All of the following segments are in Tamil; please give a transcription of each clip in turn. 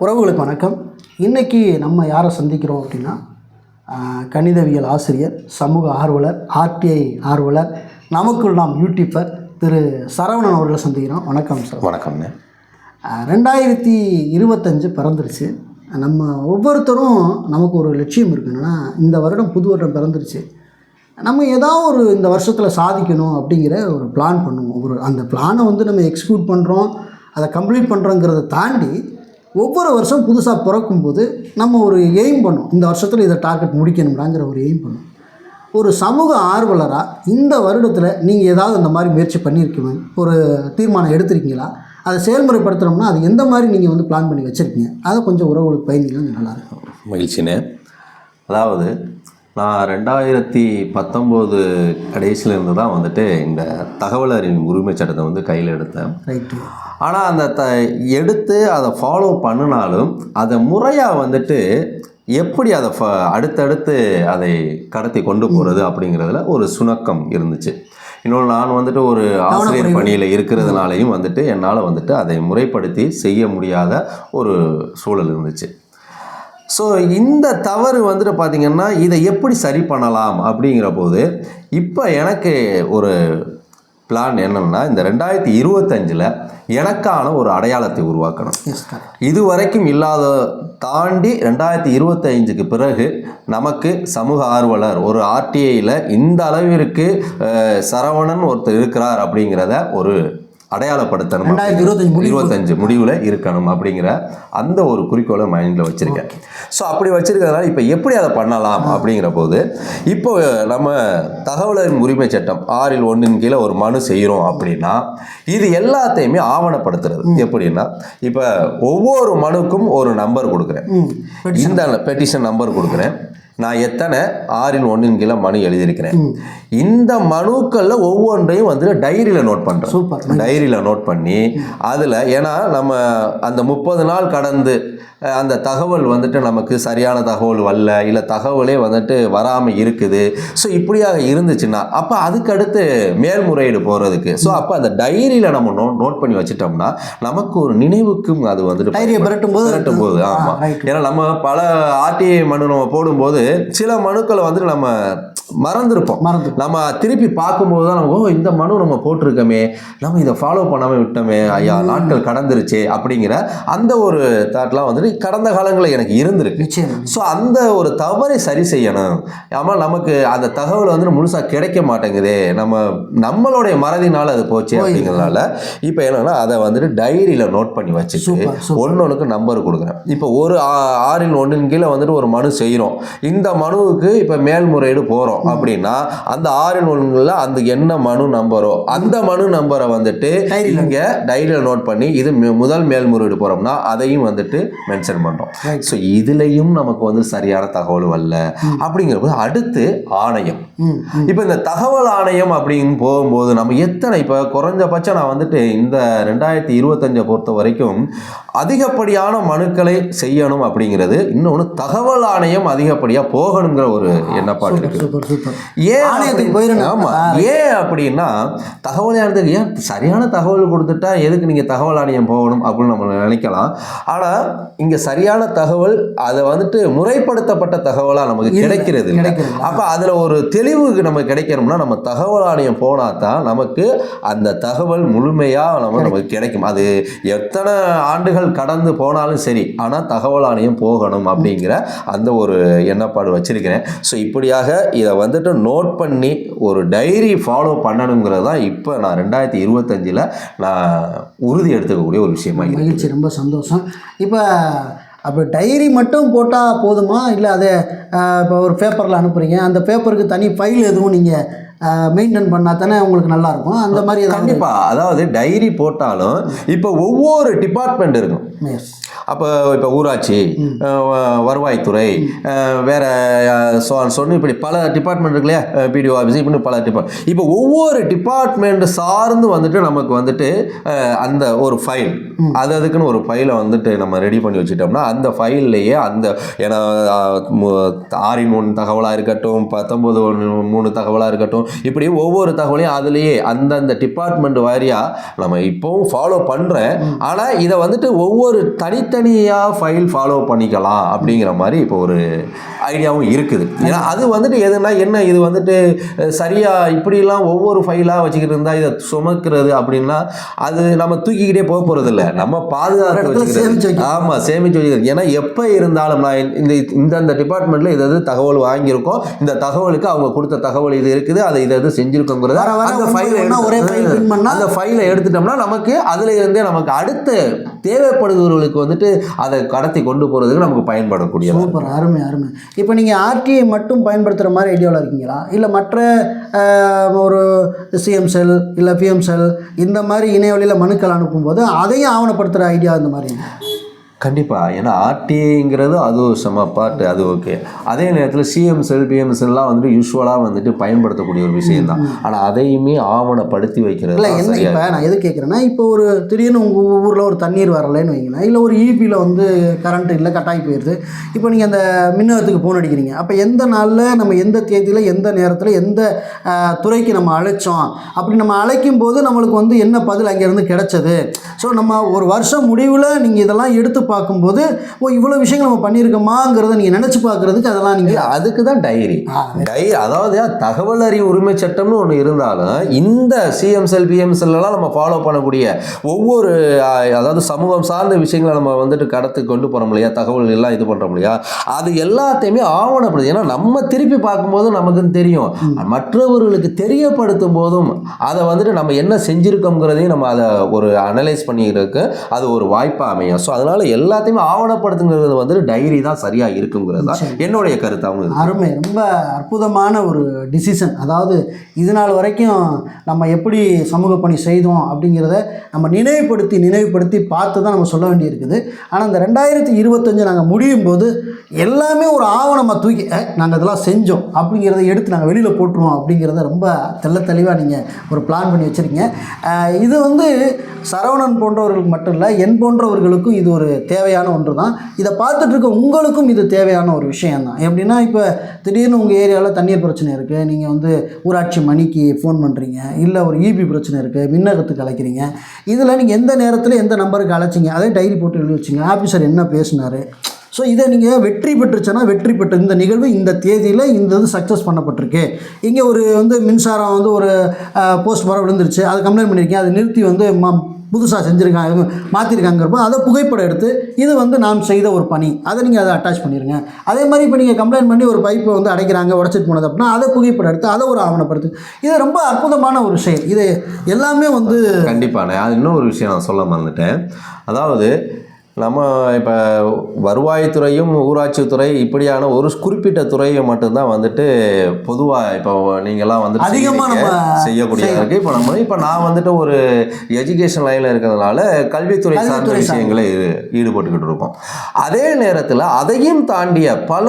உறவுகளுக்கு வணக்கம். இன்னைக்கு நம்ம யாரை சந்திக்கிறோம் அப்படின்னா கணிதவியல் ஆசிரியர் சமூக ஆர்வலர் ஆர்டிஐ ஆர்வலர் நமக்குள் நாம் யூடியூபர் திரு சரவணன் அவர்களை சந்திக்கிறோம். வணக்கம் சார். வணக்கம்ண்ணே ஆஹ், ரெண்டாயிரத்தி இருபத்தஞ்சு பிறந்துருச்சு. நம்ம ஒவ்வொருத்தரும் நமக்கு ஒரு லட்சியம் இருக்கு. என்னன்னா இந்த வருடம் புது வருடம் பிறந்துருச்சு. நம்ம ஏதாவது ஒரு இந்த வருஷத்தில் சாதிக்கணும் அப்படிங்கிற ஒரு பிளான் பண்ணுவோம். ஒரு அந்த பிளானை வந்து நம்ம எக்ஸிக்யூட் பண்ணுறோம் அதை கம்ப்ளீட் பண்ணுறோங்கிறத தாண்டி ஒவ்வொரு வருஷம் புதுசாக பிறக்கும்போது நம்ம ஒரு எய்ம் பண்ணும். இந்த வருஷத்தில் இதை டார்கெட் முடிக்கணும்டாங்கிற ஒரு எய்ம் பண்ணும். ஒரு சமூக ஆர்வலராக இந்த வருடத்தில் நீங்கள் ஏதாவது அந்த மாதிரி முயற்சி பண்ணியிருக்கீங்க ஒரு தீர்மானம் எடுத்திருக்கீங்களா? அதை செயல்முறைப்படுத்துகிறோம்னா அது எந்த மாதிரி நீங்கள் வந்து பிளான் பண்ணி வச்சுருக்கீங்க? அதை கொஞ்சம் உறவுகளுக்கு பயந்தீங்கன்னா நல்லாயிருக்கும் மகிழ்ச்சிண்ணே. அதாவது நான் ரெண்டாயிரத்தி பத்தொம்போது கடைசியிலேருந்து தான் வந்துட்டு இந்த தகவல் அறிவின் உரிமை சட்டத்தை வந்து கையில் எடுத்தேன். ரைட்டு ஆனால் அந்த த எடுத்து அதை ஃபாலோ பண்ணினாலும் அதை முறையாக வந்துட்டு எப்படி அதை ஃப அடுத்தடுத்து அதை கடத்தி கொண்டு போகிறது அப்படிங்கிறதுல ஒரு சுணக்கம் இருந்துச்சு. இன்னொன்று நான் வந்துட்டு ஒரு ஆசிரியர் பணியில் இருக்கிறதுனாலையும் வந்துட்டு என்னால் வந்துட்டு அதை முறைப்படுத்தி செய்ய முடியாத ஒரு சூழல் இருந்துச்சு. ஸோ இந்த தவறு வந்துட்டு பார்த்திங்கன்னா இதை எப்படி சரி பண்ணலாம் அப்படிங்கிற போது இப்போ எனக்கு ஒரு பிளான் என்னன்னா இந்த ரெண்டாயிரத்தி இருபத்தஞ்சில் எனக்கான ஒரு அடையாளத்தை உருவாக்கணும். இது வரைக்கும் இல்லாத தாண்டி ரெண்டாயிரத்தி இருபத்தஞ்சுக்கு பிறகு நமக்கு சமூக ஆர்வலர் ஒரு ஆர்டிஐயில் இந்த அளவிற்கு சரவணன் ஒருத்தர் இருக்கிறார் அப்படிங்கிறத ஒரு அடையாளப்படுத்தணும் இருபத்தஞ்சு முடிவு. இருபத்தஞ்சு முடிவில் இருக்கணும் அப்படிங்கிற அந்த ஒரு குறிக்கோளை மைண்டில் வச்சுருக்கேன். ஸோ அப்படி வச்சிருக்கிறதுனால இப்போ எப்படி அதை பண்ணலாம் அப்படிங்கிற போது இப்போ நம்ம தகவலரின் உரிமை சட்டம் ஆறில் ஒன்றின் கீழே ஒரு மனு செய்கிறோம் அப்படின்னா இது எல்லாத்தையுமே ஆவணப்படுத்துறது. எப்படின்னா இப்போ ஒவ்வொரு மனுக்கும் ஒரு நம்பர் கொடுக்குறேன். இந்த பெட்டிஷன் நம்பர் கொடுக்குறேன். நான் எத்தனை? ஆறின் ஒன்றின் கீழே மனு எழுதியிருக்கிறேன். இந்த மனுக்களில் ஒவ்வொன்றையும் வந்து டைரியில் நோட் பண்ணுறேன் சூப்பர். டைரியில் நோட் பண்ணி அதில் ஏன்னா நம்ம அந்த முப்பது நாள் கடந்து அந்த தகவல் வந்துட்டு நமக்கு சரியான தகவல் வரல இல்லை தகவலே வந்துட்டு வராமல் இருக்குது. ஸோ இப்படியாக இருந்துச்சுன்னா அப்போ அதுக்கடுத்து மேல்முறையீடு போகிறதுக்கு ஸோ அப்போ அந்த டைரியில் நம்ம நோ நோட் பண்ணி வச்சிட்டோம்னா நமக்கு ஒரு நினைவுக்கும் அது வந்துட்டு டைரியை பிரட்டும் போது விரட்டும் போது ஆமாம் ஏன்னா நம்ம பல ஆர்டிஐ மனு நம்ம போடும்போது சில மனுக்களை வந்துட்டு நம்ம மறந்துருப்போம். மறந்து நம்ம திருப்பி பார்க்கும்போது தான் நம்ம ஓ இந்த மனு நம்ம போட்டிருக்கோமே. நம்ம இதை ஃபாலோ பண்ணாமல் விட்டோமே. ஐயா நாட்கள் கடந்துருச்சே. அப்படிங்கிற அந்த ஒரு தாட்லாம் வந்துட்டு கடந்த காலங்களில் எனக்கு இருந்திருக்கு. ஸோ அந்த ஒரு தவறை சரி செய்யணும். ஆமாம் நமக்கு அந்த தகவல் வந்து முழுசாக கிடைக்க மாட்டேங்குதே. நம்ம நம்மளுடைய மறதினால அது போச்சு அப்படிங்கிறதுனால இப்போ என்னன்னா அதை வந்துட்டு டைரியில் நோட் பண்ணி வச்சுட்டு சூப்பர் ஒன்னொன்றுக்கு நம்பர் கொடுக்குறேன். இப்போ ஒரு ஆறின் ஒன்றின் கீழே வந்துட்டு ஒரு மனு செய்கிறோம். இந்த மனுவுக்கு இப்போ மேல்முறையீடு போகிறோம் அப்படின்னா அந்த ஆறின் ஒன்றில் அந்த என்ன மனு நம்பரோ அந்த மனு நம்பரை வந்துட்டு இங்கே டைரியில் நோட் பண்ணி இது முதல் மேல்முறையீடு போகிறோம்னா அதையும் வந்துட்டு மென்ஷன் பண்ணுறோம். ஸோ இதுலேயும் நமக்கு வந்து சரியான தகவல் வரல. அப்படிங்கிறபோது அடுத்து ஆணையம். இப்போ இந்த தகவல் ஆணையம் அப்படின்னு போகும்போது நம்ம எத்தனை இப்போ குறைஞ்சபட்சம் நான் வந்துட்டு இந்த ரெண்டாயிரத்தி இருபத்தஞ்சை பொறுத்த வரைக்கும் அதிகப்படியான மனுக்களை செய்யணும் அப்படிங்கிறது. இன்னொன்று தகவல் ஆணையம் அதிகப்படியாக போகணுங்கிற ஒரு எண்ணப்பாடு இருக்கு ஏன் போயிடணும். ஆமா. ஏன் அப்படின்னா தகவல் ஆணையத்துக்கு ஏன் சரியான தகவல் கொடுத்துட்டா எதுக்கு நீங்க தகவல் ஆணையம் போகணும் அப்படின்னு நம்ம நினைக்கலாம். ஆனா இங்க சரியான தகவல் அதை வந்துட்டு முறைப்படுத்தப்பட்ட தகவலா நமக்கு கிடைக்கிறது. அப்ப அதுல ஒரு தெளிவுக்கு நமக்கு கிடைக்கணும்னா நம்ம தகவல் ஆணையம் போனா தான் நமக்கு அந்த தகவல் முழுமையா நம்ம நமக்கு கிடைக்கும். அது எத்தனை ஆண்டுகள் கடந்து போனாலும் சரி ஆனா தகவல் ஆணையம் போகணும் அப்படிங்கிற அந்த ஒரு எண்ணப்பாடு வச்சிருக்கிறேன். ஸோ இப்படியாக இதை வந்துட்டு நோட் பண்ணி ஒரு டைரி ஃபாலோ பண்ணணுங்கிறது தான் இப்போ நான் ரெண்டாயிரத்தி இருபத்தஞ்சில் நான் உறுதி எடுத்துக்கக்கூடிய ஒரு விஷயமா மகிழ்ச்சி ரொம்ப சந்தோஷம். இப்போ அப்போ டைரி மட்டும் போட்டால் போதுமா? இல்லை அதை இப்போ ஒரு பேப்பரில் அனுப்புகிறீங்க அந்த பேப்பருக்கு தனி ஃபைல் எதுவும் நீங்கள் மெயின்டைன் பண்ணால் தானே உங்களுக்கு நல்லாயிருக்கும். அந்த மாதிரி ஏதாவது கண்டிப்பா. அதாவது டைரி போட்டாலும் இப்போ ஒவ்வொரு டிபார்ட்மெண்ட் இருக்கும். அப்போ இப்போ ஊராட்சி வருவாய்த்துறை வேற சொன்னு இப்படி பல டிபார்ட்மெண்ட் இருக்கு இல்லையா பிடிஓ ஆஃபீஸ் இப்படி பல டிபார்ட் இப்போ ஒவ்வொரு டிபார்ட்மெண்ட் சார்ந்து வந்துட்டு நமக்கு வந்துட்டு அந்த ஒரு ஃபைல் அது அதுக்குன்னு ஒரு ஃபைலை வந்துட்டு நம்ம ரெடி பண்ணி வச்சுட்டோம்னா அந்த ஃபைல்லையே அந்த ஏன்னா ஆறின் ஒன்று தகவலாக இருக்கட்டும் பத்தொம்போது ஒன்று மூணு தகவலாக இருக்கட்டும் இப்படி ஒவ்வொரு தகவலையும் அதுலேயே அந்தந்த டிபார்ட்மெண்ட் வாரியாக நம்ம இப்போவும் ஃபாலோ பண்ணுறேன் ஆனால் இதை வந்துட்டு ஒவ்வொரு தனி தனித்தனியாக ஃபைல் ஃபாலோ பண்ணிக்கலாம் அப்படிங்கிற மாதிரி இப்போ ஒரு ஐடியாவும் இருக்குது. ஏன்னா அது வந்துட்டு எதுனா என்ன இது வந்துட்டு அஹ், சரியா இப்படிலாம் ஒவ்வொரு ஃபைலாக வச்சுக்கிட்டு இருந்தால் இதை சுமக்கிறது அப்படின்னா அது நம்ம தூக்கிக்கிட்டே போக போகிறது இல்லை நம்ம சேமிச்சு வச்சுக்கிறது. ஆமாம் சேமிச்சு வச்சுக்கிறது. ஏன்னா எப்போ இருந்தாலும் நான் இந்த இந்த இந்த டிபார்ட்மெண்ட்டில் இது இது தகவல் வாங்கியிருக்கோம் இந்த தகவலுக்கு அவங்க கொடுத்த தகவல் இது இருக்குது அதை இதை இது செஞ்சுருக்கோங்கிறத அந்த ஃபைலை ஒரே பண்ணா- அந்த ஃபைலை எடுத்துட்டோம்னா நமக்கு அதில் இருந்தே நமக்கு அடுத்த தேவைப்படுபவர்களுக்கு வந்துட்டு அதை கடத்தி கொண்டு போகிறதுக்கு நமக்கு பயன்படக்கூடிய சூப்பர் அருமை அருமை. இப்போ நீங்கள் ஆர்டிஐ மட்டும் பயன்படுத்துகிற மாதிரி ஐடியாவில் இருக்கீங்களா? இல்லை மற்ற ஒரு சிஎம் செல் இல்லை பிஎம் செல் இந்த மாதிரி இணையவழியில் மனுக்கள் அனுப்பும்போது அதையும் ஆவணப்படுத்துகிற ஐடியா இந்த மாதிரி கண்டிப்பாக ஏன்னா ஆர்டிஐங்கிறது அது ஒரு செம பார்ட் அது ஓகே அதே நேரத்தில் சிஎம் செல் வந்துட்டு யூஸ்வலாக வந்துட்டு பயன்படுத்தக்கூடிய ஒரு விஷயம் தான். ஆனால் அதையுமே ஆவணப்படுத்தி வைக்கிறது இல்லை என்ன இப்போ நான் எது கேட்குறேன்னா இப்போ ஒரு திடீர்னு உங்கள் ஊரில் ஒரு தண்ணீர் வரலைன்னு வைங்களேன். இல்லை ஒரு ஈபியில் வந்து கரண்ட் இல்லை கட்டாயி போயிடுது இப்போ நீங்கள் அந்த மின்னகத்துக்கு ஃபோன் அடிக்கிறீங்க. அப்போ எந்த நாளில் நம்ம எந்த தேதியில் எந்த நேரத்தில் எந்த துறைக்கு நம்ம அழைச்சோம்? அப்படி நம்ம அழைக்கும் போது நம்மளுக்கு வந்து என்ன பதில் அங்கேருந்து கிடைச்சது? ஸோ நம்ம ஒரு வருஷம் முடிவில் நீங்கள் இதெல்லாம் எடுத்து பார்க்கும்போது ஓ இவ்வளோ விஷயங்கள் நம்ம பண்ணியிருக்கோமாங்கிறத நீங்கள் நினச்சி பார்க்குறதுக்கு அதெல்லாம் நீங்கள் அதுக்கு தான் டைரி டைரி அதாவது தகவல் அறிவு உரிமை சட்டம்னு ஒன்று இருந்தாலும் இந்த சிஎம் செல் பிஎம் செல்லாம் நம்ம ஃபாலோ பண்ணக்கூடிய ஒவ்வொரு அதாவது சமூகம் சார்ந்த விஷயங்களை நம்ம வந்துட்டு கடத்து கொண்டு போகிறோம் இல்லையா? தகவல் எல்லாம் இது பண்ணுறோம் இல்லையா? அது எல்லாத்தையுமே ஆவணப்படுது. ஏன்னா நம்ம திருப்பி பார்க்கும்போது நமக்கு தெரியும். மற்றவர்களுக்கு தெரியப்படுத்தும் போதும் அதை வந்துட்டு நம்ம என்ன செஞ்சுருக்கோங்கிறதையும் நம்ம அதை ஒரு அனலைஸ் பண்ணிக்கிறதுக்கு அது ஒரு வாய்ப்பாக அமையும். ஸோ அதனால எல்லாத்தையுமே ஆவணப்படுத்துங்கிறது வந்துட்டு டைரி தான் சரியாக இருக்குங்கிறது தான் என்னுடைய கருத்தாகவும் இருக்கு அருமை. ரொம்ப அற்புதமான ஒரு டிசிஷன் அதாவது இது நாள் வரைக்கும் நம்ம எப்படி சமூக பணி செய்தோம் அப்படிங்கிறத நம்ம நினைவுபடுத்தி நினைவுபடுத்தி பார்த்து தான் நம்ம சொல்ல வேண்டியிருக்குது. ஆனால் இந்த ரெண்டாயிரத்தி இருபத்தஞ்சு நாங்கள் முடியும் போது எல்லாமே ஒரு ஆவணமாக தூக்கி நாங்கள் இதெல்லாம் செஞ்சோம் அப்படிங்கிறத எடுத்து நாங்கள் வெளியில் போட்டுருவோம் அப்படிங்கிறத ரொம்ப தெள்ள தெளிவாக நீங்கள் ஒரு பிளான் பண்ணி வச்சுருக்கீங்க. இது வந்து சரவணன் போன்றவர்களுக்கு மட்டும் இல்லை என் போன்றவர்களுக்கும் இது ஒரு தேவையான ஒன்று தான் இதை பார்த்துட்ருக்க உங்களுக்கும் இது தேவையான ஒரு விஷயம் தான் எப்படின்னா இப்போ திடீர்னு உங்கள் ஏரியாவில் தண்ணீர் பிரச்சனை இருக்குது நீங்கள் வந்து ஊராட்சி மணிக்கு ஃபோன் பண்ணுறீங்க இல்லை ஒரு இபி பிரச்சனை இருக்குது மின்னகத்துக்கு அழைக்கிறீங்க. இதில் நீங்கள் எந்த நேரத்தில் எந்த நம்பருக்கு அழைச்சிங்க? அதே டைரி போட்டு எழுதி வச்சிங்க. ஆஃபீஸர் என்ன பேசினார்? ஸோ இதை நீங்கள் வெற்றி பெற்றுச்சுன்னா வெற்றி பெற்ற இந்த நிகழ்வு இந்த தேதியில் இந்த இது சக்ஸஸ் பண்ணப்பட்டிருக்கு. இங்கே ஒரு வந்து மின்சாரம் வந்து ஒரு போஸ்ட் வர விழுந்துருச்சு. அதை கம்ப்ளைண்ட் பண்ணியிருக்கேன் அதை நிறுத்தி வந்து புதுசாக செஞ்சுருக்காங்க மாற்றிருக்காங்கிறப்போ அதை புகைப்படம் எடுத்து இது வந்து நாம் செய்த ஒரு பணி. அதை நீங்கள் அதை அட்டாச் பண்ணிடுங்க அதே மாதிரி இப்போ நீங்கள் கம்ப்ளைண்ட் பண்ணி ஒரு பைப்பை வந்து அடைக்கிறாங்க உடச்சிட்டு போனது அப்படின்னா அதை புகைப்படம் எடுத்து அதை ஒரு ஆவணப்படுத்து. இது ரொம்ப அற்புதமான ஒரு செயல். இது எல்லாமே வந்து கண்டிப்பாக அது அது இன்னொரு விஷயம் நான் சொல்ல மறந்துட்டேன். அதாவது நம்ம இப்போ வருவாய்த்துறையும் ஊராட்சித்துறை இப்படியான ஒரு குறிப்பிட்ட துறையை மட்டும்தான் வந்துட்டு பொதுவாக இப்போ நீங்கள்லாம் வந்துட்டு அதிகமா செய்றீங்க, நம்ம செய்யக்கூடியதாக இருக்குது இப்போ நம்ம இப்போ நான் வந்துட்டு ஒரு எஜுகேஷன் லைனில் இருக்கிறதுனால கல்வித்துறை சார்ந்த. விஷயங்களை ஈடு- ஈடுபட்டுக்கிட்டு இருக்கோம். அதே நேரத்தில் அதையும் தாண்டிய பல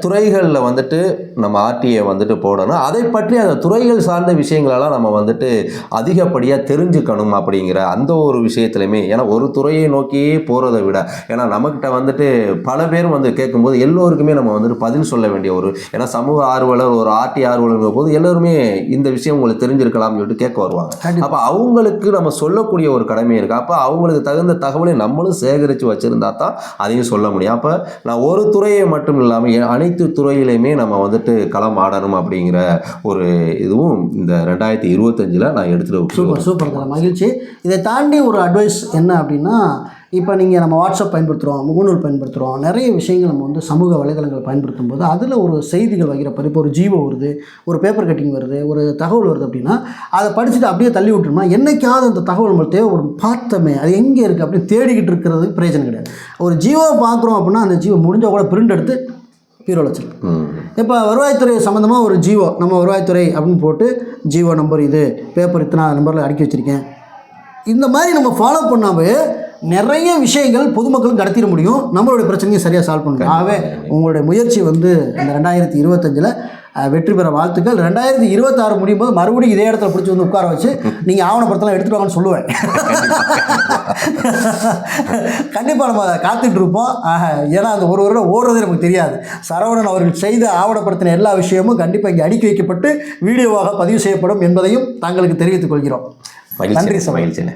துறைகளில் வந்துட்டு நம்ம ஆர்டிஐ வந்துட்டு போடணும். அதை பற்றி அந்த துறைகள் சார்ந்த விஷயங்களெல்லாம் நம்ம வந்துட்டு அதிகப்படியாக தெரிஞ்சுக்கணும் அப்படிங்கிற அந்த ஒரு விஷயத்துலையுமே ஏன்னா ஒரு துறையை நோக்கியே போகிறத விட ஏன்னா நம்மக்கிட்ட வந்துட்டு பல பேர் வந்து கேட்கும்போது எல்லோருக்குமே நம்ம வந்துட்டு பதில் சொல்ல வேண்டிய ஒரு ஏன்னா சமூக ஆர்வலர் ஒரு ஆர்டி ஆர்வலர் போது எல்லோருமே இந்த விஷயம் உங்களுக்கு தெரிஞ்சிருக்கலாம்னு சொல்லிட்டு கேட்க வருவாங்க. அப்போ அவங்களுக்கு நம்ம சொல்லக்கூடிய ஒரு கடமை இருக்குது அப்போ அவங்களுக்கு தகுந்த தகவலை நம்மளும் சேகரித்து வச்சுருந்தா தான் அதையும் சொல்ல முடியும். அப்போ நான் ஒரு துறையை மட்டும் இல்லாமல் அனைத்து துறையிலையுமே நம்ம வந்துட்டு களம் ஆடணும் அப்படிங்கிற ஒரு இதுவும் இந்த ரெண்டாயிரத்தி இருபத்தஞ்சில் நான் எடுத்துகிட்டு சூப்பர் சூப்பர் மகிழ்ச்சி. இதை தாண்டி ஒரு அட்வைஸ் என்ன அப்படின்னா இப்போ நீங்கள் நம்ம வாட்ஸ்அப் பயன்படுத்துகிறோம் முகநூல் பயன்படுத்துகிறோம் நிறைய விஷயங்கள் நம்ம வந்து சமூக வலைதளங்கள் பயன்படுத்தும் போது அதில் ஒரு செய்திகள் வைக்கிறப்ப இப்போ ஒரு ஜீவோ வருது ஒரு பேப்பர் கட்டிங் வருது ஒரு தகவல் வருது அப்படின்னா அதை படிச்சுட்டு அப்படியே தள்ளி விட்டுருமா என்னைக்காவது அந்த தகவல் நம்மளுக்கு தேவைப்படும். பார்த்தோமே அது எங்கே இருக்குது அப்படின்னு தேடிக்கிட்டு இருக்கிறதுக்கு பிரயோஜனம் கிடையாது. ஒரு ஜீவோ பார்க்குறோம் அப்படின்னா அந்த ஜீவோ முடிஞ்சால் கூட பிரிண்ட் எடுத்து பீரோவில் வச்சிருக்கோம் இப்போ வருவாய்த்துறை சம்மந்தமாக ஒரு ஜீவோ நம்ம வருவாய்த்துறை அப்படின்னு போட்டு ஜீவோ நம்பர் இது பேப்பர் இத்தனை நம்பரில் அடுக்கி வச்சுருக்கேன். இந்த மாதிரி நம்ம ஃபாலோ பண்ணாவே நிறைய விஷயங்கள் பொதுமக்களும் கடத்திட முடியும். நம்மளுடைய பிரச்சனையும் சரியாக சால்வ் பண்ணணும் ஆகவே உங்களுடைய முயற்சி வந்து இந்த ரெண்டாயிரத்தி இருபத்தஞ்சில் வெற்றி பெற வாழ்த்துக்கள். ரெண்டாயிரத்தி இருபத்தாறு முடியும் போது மறுபடியும் இதே இடத்துல பிடிச்சி வந்து உட்கார வச்சு நீங்கள் ஆவணப்படத்தெல்லாம் எடுத்துட்டு வாங்கன்னு சொல்லுவேன். கண்டிப்பாக நம்ம அதை ஆக, ஏன்னா அந்த ஒரு வருடம் ஓடுறது நமக்கு தெரியாது. சரவணன் அவர்கள் செய்த ஆவணப்படுத்தின எல்லா விஷயமும் கண்டிப்பாக இங்கே அடுக்கி வைக்கப்பட்டு வீடியோவாக பதிவு செய்யப்படும் என்பதையும் தாங்களுக்கு தெரிவித்துக் கொள்கிறோம். மகிழ்ச்சி நன்றி சார். மகிழ்ச்சிண்ணே.